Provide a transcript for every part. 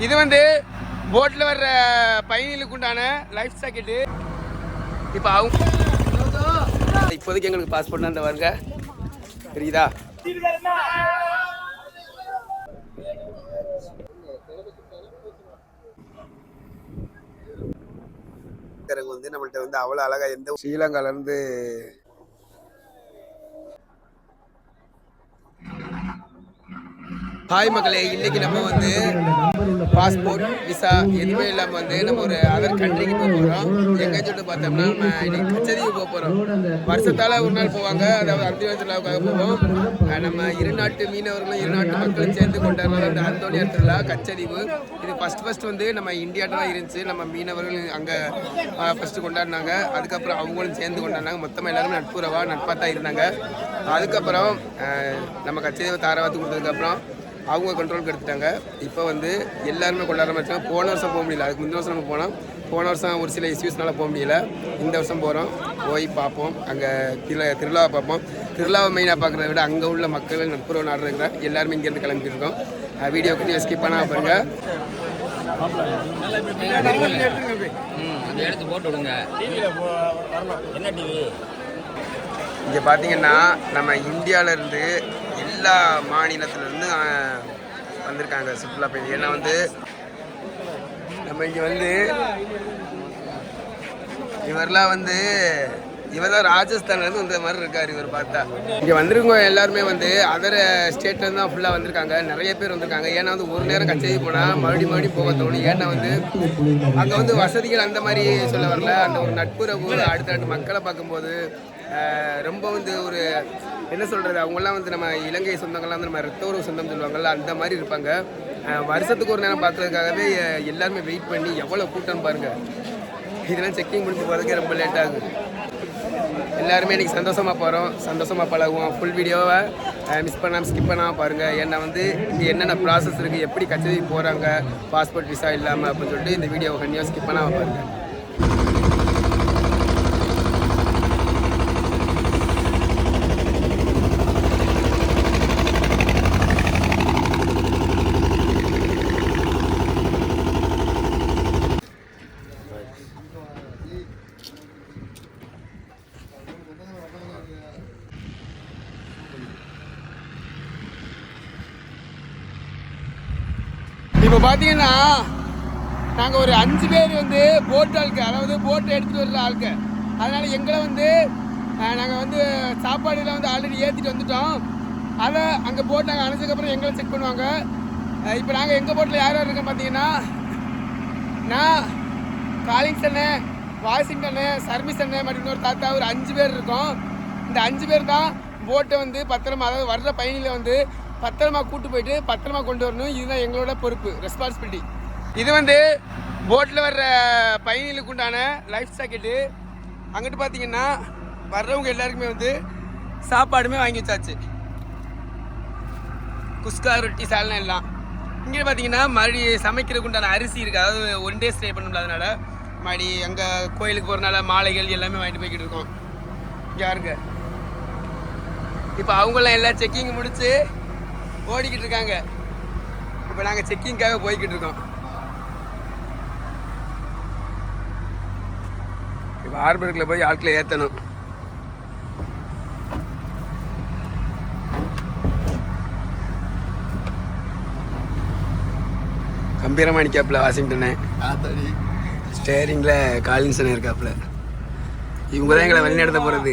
இது வந்து போட்டில் வர்ற பயணிகளுக்கு உண்டான லைஃப் ஜாக்கெட்டு இப்போ அவங்க இப்போதைக்கு எங்களுக்கு பாஸ்போர்ட் அந்த வருங்க. தெரியுதா? இருக்கிறவங்க வந்து நம்மள்ட்ட வந்து அவ்வளோ அழகாக எந்த ஸ்ரீலங்காலேருந்து ஹாய் மக்களே இன்னைக்கு நம்ம வந்து பாஸ்போர்ட் விசா எதுவுமே இல்லாமல் வந்து நம்ம ஒரு அதர் கண்ட்ரிக்கு போக போகிறோம் எங்கே சொல்லிட்டு பார்த்தோம்னா நம்ம இன்னைக்கு கச்சேரிக்கு போக போகிறோம் வருஷத்தால் ஒரு நாள் போவாங்க அதாவது அந்திவ திருவிழாவுக்காக போவோம் நம்ம இரு நாட்டு மீனவர்களும் இரு நாட்டு மக்களும் சேர்ந்து கொண்டாடுறது அந்த அந்தோனியார் திருவிழா கச்சேரிவு இது. ஃபர்ஸ்ட் ஃபஸ்ட் வந்து நம்ம இந்தியாட்ட தான் இருந்துச்சு. நம்ம மீனவர்கள் அங்கே ஃபஸ்ட்டு கொண்டாடினாங்க. அதுக்கப்புறம் அவங்களும் சேர்ந்து கொண்டாடினாங்க. மொத்தமாக எல்லாருமே நட்புறவா நட்பாக தான் இருந்தாங்க. அதுக்கப்புறம் நம்ம கச்சேரி தாராவாத்து கொடுத்ததுக்கப்புறம் அவங்க கண்ட்ரோலுக்கு எடுத்துட்டாங்க. இப்போ வந்து எல்லாருமே கொண்டாட மாதிரி போன வருஷம் போக முடியல. அதுக்கு முந்தின வருஷம் நம்ம போனோம். போன வருஷம் ஒரு சில இஷ்யூஸ்னால போக முடியல. இந்த வருஷம் போகிறோம் போய் பார்ப்போம். அங்கே திருவிழா திருவிழாவை பார்ப்போம். திருவிழாவை மெயினாக பார்க்குறத விட அங்கே உள்ள மக்கள் நட்புறவு நாடுறதுக்கு தான் எல்லாருமே இங்கேருந்து கிளம்பிட்டு இருக்கோம். வீடியோ கொஞ்சம் ஸ்கிப் பண்ணால் பாருங்க. எடுத்து போட்டு விடுங்க. என்ன டிவி இங்கே பார்த்தீங்கன்னா நம்ம இந்தியாவிலேருந்து எல்லா மாநிலத்திலேருந்து வந்திருக்காங்க சுற்றுலா பயணி ஏன்னா வந்து நம்ம இங்கே வந்து இவரெலாம் வந்து இவர் தான் ராஜஸ்தான்லேருந்து வந்த மாதிரி இருக்கார் இவர் பார்த்தா. இங்கே வந்திருக்கவங்க எல்லாருமே வந்து அதர் ஸ்டேட்லேருந்து தான் ஃபுல்லாக வந்திருக்காங்க. நிறைய பேர் வந்திருக்காங்க. ஏன்னா வந்து ஒரு நேரம் கச்சேரி போனால் மறுபடியும் மறுபடியும் போக தோணும். ஏன்னா வந்து அங்கே வந்து வசதிகள் அந்த மாதிரி சொல்ல வரல. அந்த ஒரு நட்புறவு அடுத்த அடுத்த மக்களை பார்க்கும்போது ரொம்ப வந்து ஒரு என்ன சொல்கிறது அவங்கெல்லாம் வந்து நம்ம இலங்கை சொந்தங்கள்லாம் வந்து நம்ம ரத்த உறவு சொந்தம் சொல்லுவாங்கள்ல அந்த மாதிரி இருப்பாங்க. வருஷத்துக்கு ஒரு நேரம் பார்க்கறதுக்காகவே எல்லாருமே வெயிட் பண்ணி எவ்வளோ கூட்டம் பாருங்கள் இதெல்லாம் செக்கிங் முடிஞ்சு போகிறதுக்கே ரொம்ப லேட் ஆகுது. எல்லாருமே இன்றைக்கி சந்தோஷமாக போகிறோம் சந்தோஷமாக பழகுவோம். ஃபுல் வீடியோவை மிஸ் பண்ணாமல் ஸ்கிப் பண்ணாமல் பாருங்கள் ஏன்னா வந்து இங்கே என்னென்ன ப்ராசஸ் இருக்குது எப்படி கச்சேரி போகிறாங்க பாஸ்போர்ட் விசா இல்லாமல் அப்படின்னு சொல்லிட்டு இந்த வீடியோவை கண்டிப்பாக ஸ்கிப் பண்ணாமல் பாருங்கள் இப்போ பார்த்தீங்கன்னா நாங்கள் ஒரு அஞ்சு பேர் வந்து போட் ஆளுக்கு அதாவது போட்டை எடுத்துகிட்டு வர்ற ஆளுக்கு அதனால் எங்களை வந்து நாங்கள் வந்து சாப்பாடுலாம் வந்து ஆல்ரெடி ஏற்றிட்டு வந்துட்டோம். அதை அங்கே போட் நாங்கள் அணைச்சதுக்கப்புறம் எங்களை செக் பண்ணுவாங்க. இப்போ நாங்கள் எங்கள் போட்டில் யார் யார் இருக்கோம் பார்த்தீங்கன்னா நான் காலிங்ஸ் வாஷிங்டனு சர்மிசன்னு அண்ணே சர்வீஸ் மற்றும் இன்னொரு தாத்தா ஒரு அஞ்சு பேர் இருக்கோம். இந்த அஞ்சு பேர் தான் போட்டை வந்து பத்திரமா அதாவது வர்ற பயணியில் வந்து பத்திரமா கூட்டு போயிட்டு பத்திரமா கொண்டு வரணும். இதுதான் எங்களோட பொறுப்பு ரெஸ்பான்சிபிலிட்டி இது வந்து போட்டில் வர்ற பயணிகளுக்கு உண்டான லைஃப் ஜாக்கெட்டு அங்கிட்டு பார்த்தீங்கன்னா வர்றவங்க எல்லாருக்குமே வந்து சாப்பாடுமே வாங்கி வச்சாச்சு. குஸ்கா ரொட்டி சால்னா எல்லாம். இங்கே பார்த்தீங்கன்னா மறுபடி சமைக்கிறதுக்கு உண்டான அரிசி இருக்குது அதாவது ஒன் டே ஸ்டே பண்ணல முடியாதனால மறுபடி அங்கே கோயிலுக்கு போகிறனால மாலைகள் எல்லாமே வாங்கிட்டு போய்கிட்டு இருக்கோம். யாருங்க இப்போ அவங்களாம் எல்லாம் செக்கிங் முடிச்சு ஓடிக்கிட்டு இருக்காங்க. இப்போ நாங்கள் செக்கிங்காக போய்கிட்டு இருக்கோம். இப்போ ஹார்பருக்குள்ள போய் ஆட்களை ஏற்றணும் கம்பீரமாக நிற்காப்புல வாஷிங்டனு. ஸ்டேரிங்கில் காலின்சன் இருக்காப்புல. இவங்க தான் எங்களை வழிநடத்த போகிறது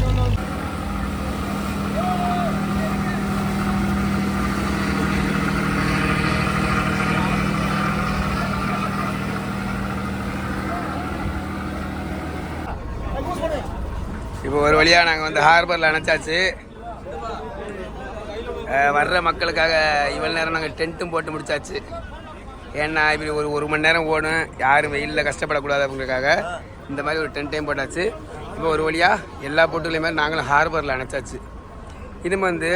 வழியாக நாங்கள் வந்து ஹார்பரில் அணைச்சாச்சு. வர்ற மக்களுக்காக இவ்வளோ நேரம் நாங்கள் டென்ட்டும் போட்டு முடிச்சாச்சு. ஏன்னா இப்படி ஒரு ஒரு மணி நேரம் ஓடும் யாரும் வெயிலில் கஷ்டப்படக்கூடாது அப்படிங்கிறதுக்காக இந்த மாதிரி ஒரு டென்ட்டையும் போட்டாச்சு. இப்போ ஒரு வழியாக எல்லா போட்டுகளையுமே நாங்களும் ஹார்பரில் அணைச்சாச்சு. இது வந்து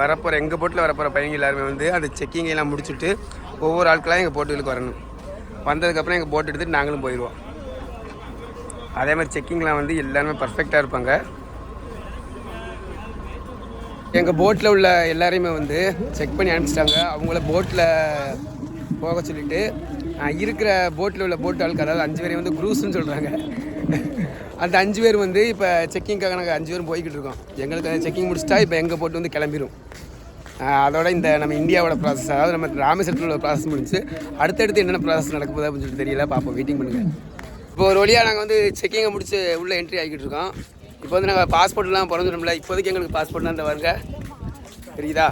வரப்போகிற எங்கள் போட்டில் வரப்போகிற பையங்க எல்லாருமே வந்து அந்த செக்கிங்கெல்லாம் முடிச்சுட்டு ஒவ்வொரு ஆட்களாக எங்கள் போட்டுகளுக்கு வரணும். வந்ததுக்கப்புறம் எங்கள் போட்டு எடுத்துட்டு நாங்களும் போயிடுவோம் அதே மாதிரி செக்கிங்லாம் வந்து எல்லாருமே பர்ஃபெக்டாக இருப்பாங்க. எங்கள் போட்டில் உள்ள எல்லாரையுமே வந்து செக் பண்ணி அனுப்பிச்சிட்டாங்க. அவங்கள போட்டில் போக சொல்லிட்டு இருக்கிற போட்டில் உள்ள போட் ஆளுக்கு அதாவது அஞ்சு பேரையும் வந்து குரூஸ்னு சொல்கிறாங்க அந்த அஞ்சு பேர் வந்து இப்போ செக்கிங்காக நாங்கள் அஞ்சு பேரும் போய்கிட்டு இருக்கோம். எங்களுக்கு செக்கிங் முடிச்சிட்டா இப்போ எங்கள் போட்டு வந்து கிளம்பிடும் அதோட இந்த நம்ம இந்தியாவோட ப்ராசஸ் அதாவது நம்ம ராமேஸ்வரத்தில் உள்ள ப்ராசஸ் முடிஞ்சு அடுத்தடுத்து என்னென்ன ப்ராசஸ் நடக்க போகுது அப்படின்னு சொல்லிட்டு தெரியல. பார்ப்போம் வெயிட்டிங் பண்ணுங்கள் இப்போ ஒரு வழியாக நாங்கள் வந்து செக்கிங்கை முடிச்சு உள்ளே என்ட்ரி ஆகிக்கிட்டு இருக்கோம். இப்போ வந்து நாங்கள் பாஸ்போர்ட்லாம் பிறந்துடும்ல இப்போதைக்கு எங்களுக்கு பாஸ்போர்ட்லாம் இந்த வருங்க. தெரியுதா?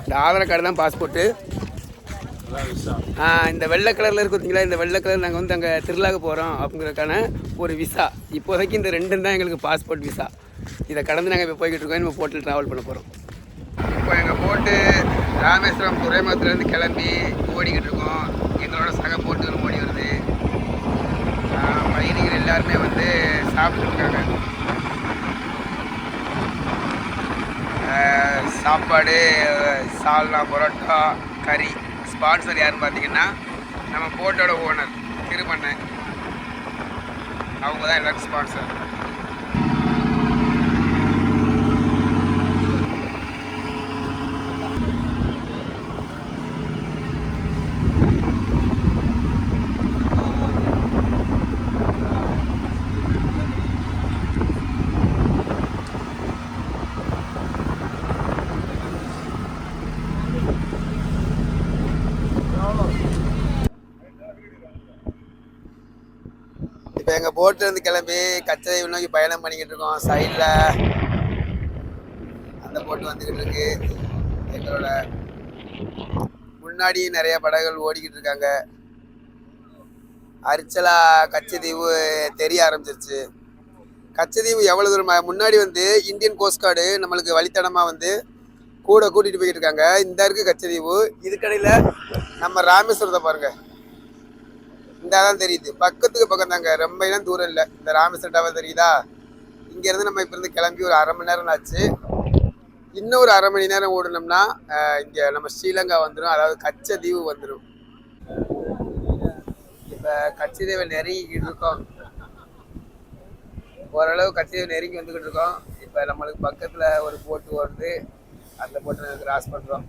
இந்த ஆதார் கார்டு தான் பாஸ்போர்ட்டு இந்த வெள்ளை கலரில் இருக்கு இந்த வெள்ளை கலர் நாங்கள் வந்து அங்கே திருவிழாக்கு போகிறோம் அப்படிங்கிறதுக்கான ஒரு விசா இப்போதைக்கு இந்த ரெண்டும் தான் எங்களுக்கு பாஸ்போர்ட் விசா இதை கடந்து நாங்கள் இப்போ போய்கிட்டு இருக்கோம். நம்ம போட்டில் ட்ராவல் பண்ண போகிறோம் இப்போ எங்கள் போட்டு ராமேஸ்வரம் துறைமுகத்துலேருந்து கிளம்பி ஓடிக்கிட்டு இருக்கோம். எங்களோட சக போட்டு ஓடி எல்லாருமே வந்து சாப்பிட்டுட்டு சாப்பாடு சால்னா பரோட்டா கறி. ஸ்பான்சர் யாருன்னு பார்த்தீங்கன்னா நம்ம போட்டோட ஓனர் திருமண்ணன். அவங்க தான் எல்லாருக்கும் ஸ்பான்சர் எங்கள் போட்டிலேருந்து கிளம்பி கச்சதை நோக்கி பயணம் பண்ணிக்கிட்டு இருக்கோம். சைடில் அந்த போட்டு வந்துக்கிட்டு இருக்கு. எங்களோட முன்னாடி நிறைய படகுகள் ஓடிக்கிட்டு இருக்காங்க. அரிச்சலா கச்சதீவு தெரிய ஆரம்பிச்சிருச்சு. கச்சதீவு எவ்வளோ தூரம்? முன்னாடி வந்து இந்தியன் கோஸ்ட் கார்டு நம்மளுக்கு வழித்தடமாக வந்து கூட கூட்டிகிட்டு போய்கிட்டு இருக்காங்க. இந்த இருக்குது கச்சதீவு. இதுக்கடையில் நம்ம ராமேஸ்வரத்தை பாருங்கள் இந்த தான் தெரியுது. பக்கத்துக்கு பக்கம் தாங்க ரொம்ப எல்லாம் தூரம் இல்லை. இந்த ராமேஸ்வரம் டவர் தெரியுதா? இங்கேருந்து நம்ம இப்போ இருந்து கிளம்பி ஒரு அரை மணி நேரம் ஆச்சு. இன்னும் ஒரு அரை மணி நேரம் ஓடணும்னா இங்கே நம்ம ஸ்ரீலங்கா வந்துடும் அதாவது கச்சதீவு வந்துடும் இப்போ கச்சதீவை நெருங்கிக்கிட்டு இருக்கோம். ஓரளவு கச்சதீவு நெருங்கி வந்துக்கிட்டு இருக்கோம். இப்போ நம்மளுக்கு பக்கத்தில் ஒரு போட்டு வருது அந்த போட்டை கிராஸ் பண்ணுறோம்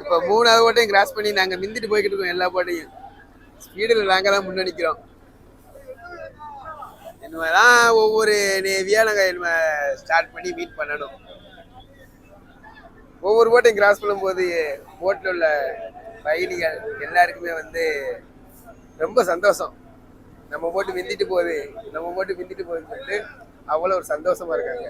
இப்போ மூணாவது ஓட்டையும் கிராஸ் பண்ணி நாங்கள் மிந்திட்டு போய்கிட்டு இருக்கோம் எல்லா போட்டையும் ஸ்பீடில் நாங்கள் தான் முன்னணிக்கிறோம் நிற்கிறோம் இனிமேதான் ஒவ்வொரு நேவியாக நாங்கள் ஸ்டார்ட் பண்ணி மீட் பண்ணணும். ஒவ்வொரு போட்டையும் கிராஸ் பண்ணும்போது போட்டில் உள்ள பயணிகள் எல்லாருக்குமே வந்து ரொம்ப சந்தோஷம். நம்ம போட்டு விந்திட்டு போகுது நம்ம போட்டு விந்திட்டு போகுதுன்னு சொல்லிட்டு அவ்வளோ ஒரு சந்தோஷமா இருக்காங்க.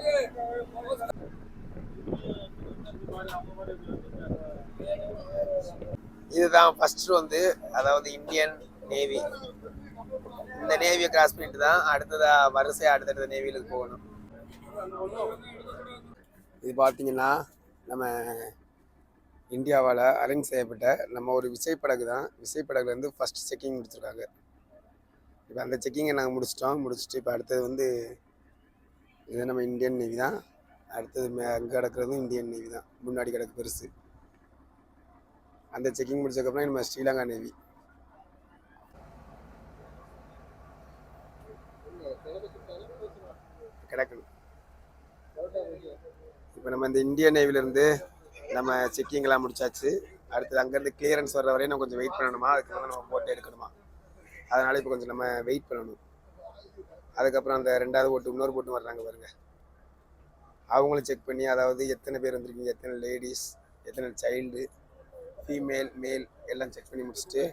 இதுதான் ஃபர்ஸ்ட் வந்து அதாவது இந்தியன் நேவி இந்த நேவியை கிராஸ் பண்ணிட்டு தான் அடுத்ததாக வரிசை அடுத்தடுத்த நேவிகளுக்கு போகணும். இது பார்த்தீங்கன்னா நம்ம இந்தியாவால் அரேஞ்ச் செய்யப்பட்ட நம்ம ஒரு விசைப்படகு தான். விசைப்படகுலேருந்து ஃபஸ்ட் செக்கிங் முடிச்சிருக்காங்க. இப்போ அந்த செக்கிங்கை நாங்கள் முடிச்சிட்டோம். முடிச்சுட்டு இப்போ அடுத்தது வந்து இது நம்ம இந்தியன் நேவி தான். அடுத்தது மே அங்கே கிடக்கிறதும் இந்தியன் நேவி தான். முன்னாடி கிடக்கு பெருசு. அந்த செக்கிங் முடிச்சதுக்கப்புறம் நம்ம ஸ்ரீலங்கா நேவி கிடக்கணும் இப்போ நம்ம இந்த இந்திய நேவிலேருந்து நம்ம செக்கிங்லாம் முடிச்சாச்சு. அடுத்தது அங்கேருந்து கிளியரன்ஸ் வர்ற வரையும் நம்ம கொஞ்சம் வெயிட் பண்ணணுமா? அதுக்கப்புறம் நம்ம போட்டு எடுக்கணுமா? அதனால் இப்போ கொஞ்சம் நம்ம வெயிட் பண்ணணும். அதுக்கப்புறம் அந்த ரெண்டாவது போட்டு இன்னொரு போட்டு வர்றாங்க பாருங்க. அவங்களும் செக் பண்ணி அதாவது எத்தனை பேர் வந்திருக்கீங்க? எத்தனை லேடிஸ் எத்தனை சைல்டு ஃபீமேல் மேல் எல்லாம் செக் பண்ணி முடிச்சுட்டு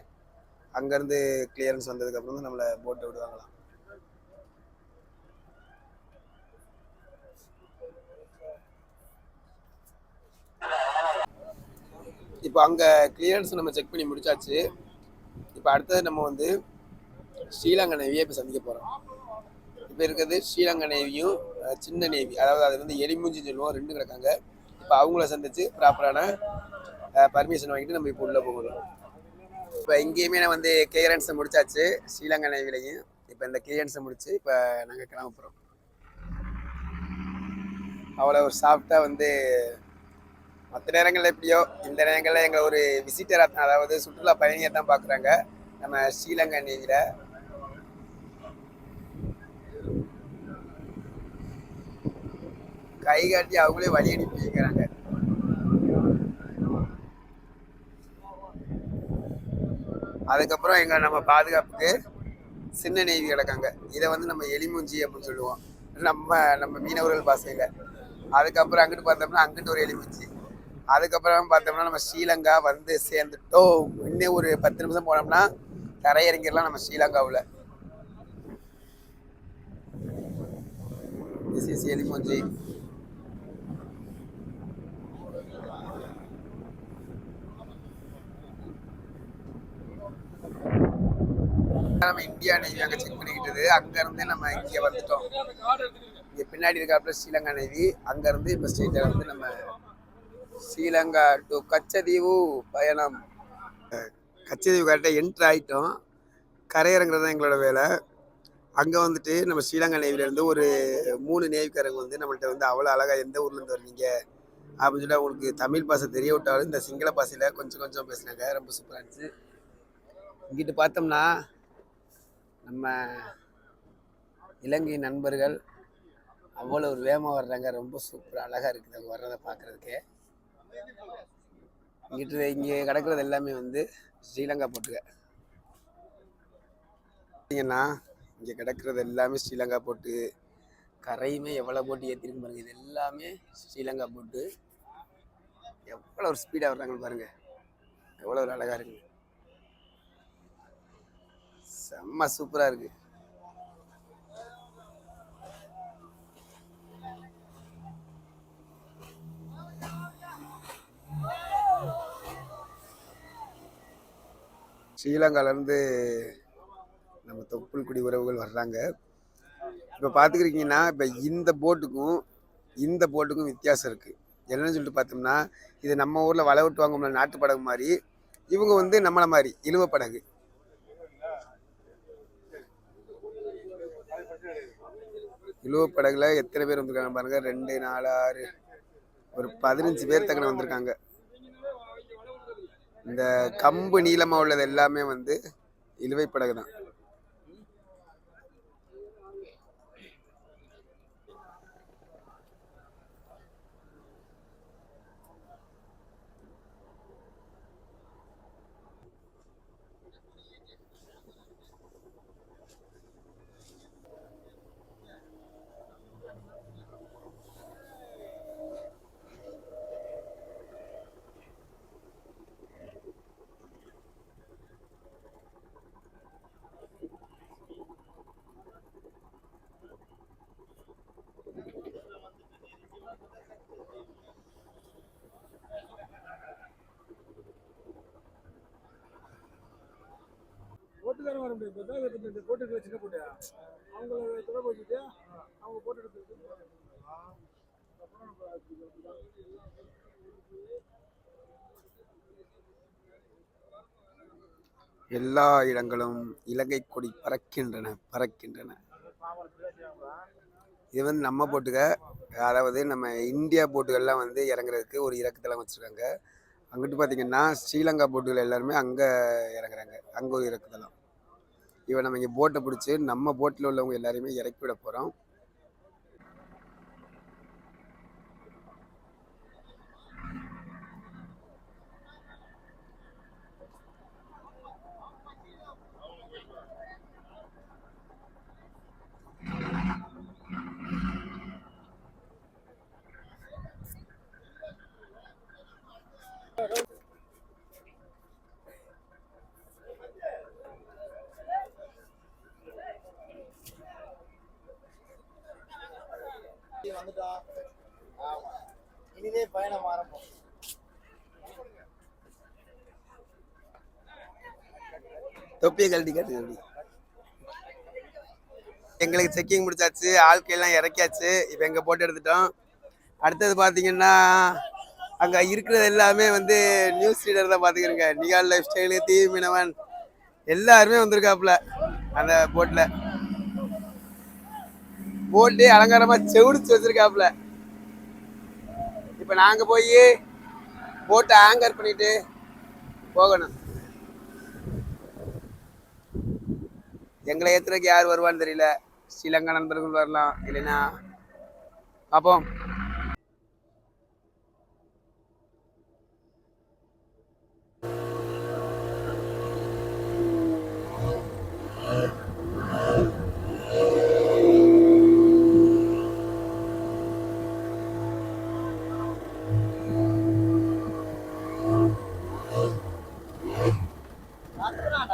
அங்கேருந்து கிளியரன்ஸ் வந்ததுக்கப்புறம் தான் நம்மளை போட்டை விடுவாங்களாம். இப்போ அங்கே கிளியரன்ஸ் நம்ம செக் பண்ணி முடிச்சாச்சு. இப்போ அடுத்தது நம்ம வந்து ஸ்ரீலங்கா நேவியை இப்போ சந்திக்க போகிறோம் இப்போ இருக்கிறது ஸ்ரீலங்கா நேவியும் சின்ன நேவி அதாவது அது வந்து எலிமூஞ்சி சொல்லுவோம் ரெண்டு கிடக்காங்க. இப்போ அவங்கள சந்தித்து ப்ராப்பரான பர்மிஷன் வாங்கிட்டு நம்ம இப்போ உள்ளே போகணும். இப்போ இங்கேயுமே நான் வந்து கிளியரன்ஸை முடிச்சாச்சு ஸ்ரீலங்கா நேவிலையும் இப்போ இந்த கிளியரன்ஸை முடிச்சு இப்போ நாங்கள் கிளம்ப போகிறோம் அவ்வளோ ஒரு சாஃப்டாக வந்து மற்ற நேரங்களில் எப்படியோ இந்த நேரங்களில் எங்களை ஒரு விசிட்டர் அதாவது சுற்றுலா பயணியாக தான் பார்க்குறாங்க நம்ம ஸ்ரீலங்கா நேவியில் கை காட்டி அவங்களே வழி அனுப்பி வைக்கிறாங்க அதுக்கப்புறம் எங்கள் நம்ம பாதுகாப்புக்கு சின்ன நெய்வி கிடக்காங்க இதை வந்து நம்ம எலிமூஞ்சி அப்படின்னு சொல்லுவோம். நம்ம நம்ம மீனவர்கள் பாசையில். அதுக்கப்புறம் அங்கிட்டு பார்த்தோம்னா அங்கிட்டு ஒரு எலிமூஞ்சி. அதுக்கப்புறம் பார்த்தோம்னா நம்ம ஸ்ரீலங்கா வந்து சேர்ந்துட்டோம். இன்னும் ஒரு பத்து நிமிஷம் போனோம்னா தரையிறங்கிடலாம் நம்ம ஸ்ரீலங்காவில். திஸ் இஸ் நம்ம இந்தியா நேவி அங்கே செக் பண்ணிக்கிட்டது அங்கேருந்தே நம்ம இங்கே வந்துட்டோம். இங்கே பின்னாடி இருக்காப்புல ஸ்ரீலங்கா நேவி அங்கேருந்து இப்போ ஸ்டேஜில் வந்து நம்ம ஸ்ரீலங்கா டு கச்சதீவு பயணம். கச்சதீவு கரெக்டாக என்ட்ரு ஆகிட்டோம் கரையிறங்கிறது தான் எங்களோட வேலை. அங்கே வந்துட்டு நம்ம ஸ்ரீலங்கா நேவிலேருந்து ஒரு மூணு நேவிக்காரங்க வந்து நம்மள்ட்ட வந்து அவ்வளோ அழகாக எந்த ஊர்லேருந்து வருவீங்க அப்படின்னு சொல்லி அவங்களுக்கு தமிழ் பாஷை தெரிய விட்டாலும் இந்த சிங்கள பாஷையில் கொஞ்சம் கொஞ்சம் பேசினாங்க. ரொம்ப சூப்பராக இருந்துச்சு. இங்கிட்டு பார்த்தோம்னா நம்ம இலங்கை நண்பர்கள் அவ்வளோ ஒரு வேகமாக வர்றாங்க. ரொம்ப சூப்பராக அழகாக இருக்குது. அவங்க வர்றதை பார்க்குறதுக்கு. இங்கிட்டு இங்கே கிடக்கிறது எல்லாமே வந்து ஸ்ரீலங்கா போட்டுக்க. பார்த்தீங்கன்னா இங்கே கிடக்கிறது எல்லாமே ஸ்ரீலங்கா போட்டு கரையுமே எவ்வளோ போட்டு ஏற்றிருக்கு பாருங்க. இது எல்லாமே ஸ்ரீலங்கா போட்டு எவ்வளோ ஒரு ஸ்பீடாக வர்றாங்கன்னு பாருங்கள் எவ்வளோ ஒரு அழகாக இருக்குது செம்ம சூப்பராக இருக்குது ஸ்ரீலங்காலேருந்து நம்ம தொப்புள்குடி உறவுகள் வர்றாங்க. இப்போ பார்த்துக்கிறீங்கன்னா இப்போ இந்த போட்டுக்கும் இந்த போட்டுக்கும் வித்தியாசம் இருக்குது என்னன்னு சொல்லிட்டு பார்த்தோம்னா இது நம்ம ஊரில் வலை விட்டு வாங்கும்ல நாட்டு படகு மாதிரி இவங்க வந்து நம்மளை மாதிரி இழுவ படகு. இழுவ படகுல எத்தனை பேர் வந்திருக்காங்க பாருங்க. ரெண்டு நாலு ஆறு ஒரு பதினஞ்சு பேர் தக்கன வந்திருக்காங்க. இந்த கம்பு நீளமாக உள்ளது எல்லாமே வந்து இழுவை படகு தான் முடியாது இப்போ தான் இந்த போட்டு சின்ன அவங்கள தொடர்பு வச்சுட்டு அவங்க போட்டு எடுத்து எல்லா இடங்களும் இலங்கை கொடி பறக்கின்றன பறக்கின்றன. இது வந்து நம்ம போட்டுக்க அதாவது நம்ம இந்தியா போட்டுகள்லாம் வந்து இறங்குறதுக்கு ஒரு இறக்குதளம் வச்சுருக்காங்க. அங்கிட்டு பார்த்தீங்கன்னா ஸ்ரீலங்கா போட்டுகள் எல்லாருமே அங்கே இறங்குறாங்க. அங்கே ஒரு இறக்குதளம் இவன் நம்ம இங்கே போட்டை பிடிச்சி நம்ம போட்டில் உள்ளவங்க எல்லாரையுமே இறக்கி விட போகிறோம் வந்துட்டோம் ஆமா இனிதே பயணம் ஆரம்பம் தொப்பியை கழட்டி காட்டுங்க எங்களுக்கு செக்கிங் முடிச்சாச்சு ஆட்கையெல்லாம் இறக்கியாச்சு இப்போ எங்கள் போட்டு எடுத்துட்டோம். அடுத்தது பார்த்தீங்கன்னா அங்கே இருக்கிறது எல்லாமே வந்து நியூஸ் ரீடர் தான் பார்த்துக்கிறேங்க நிகால் லைஃப் ஸ்டைலு தீ மீனவன் எல்லாருமே வந்திருக்காப்புல அந்த போட்டில் போட்டே அலங்காரமாக செவிடிச்சு வச்சிருக்காப்புல. இப்போ நாங்கள் போய் போட்டை ஆங்கர் பண்ணிட்டு போகணும். எங்களை ஏத்துறதுக்கு யார் வருவான்னு தெரியல. ஸ்ரீலங்கா நண்பர்கள் வரலாம் இல்லைன்னா பார்ப்போம்.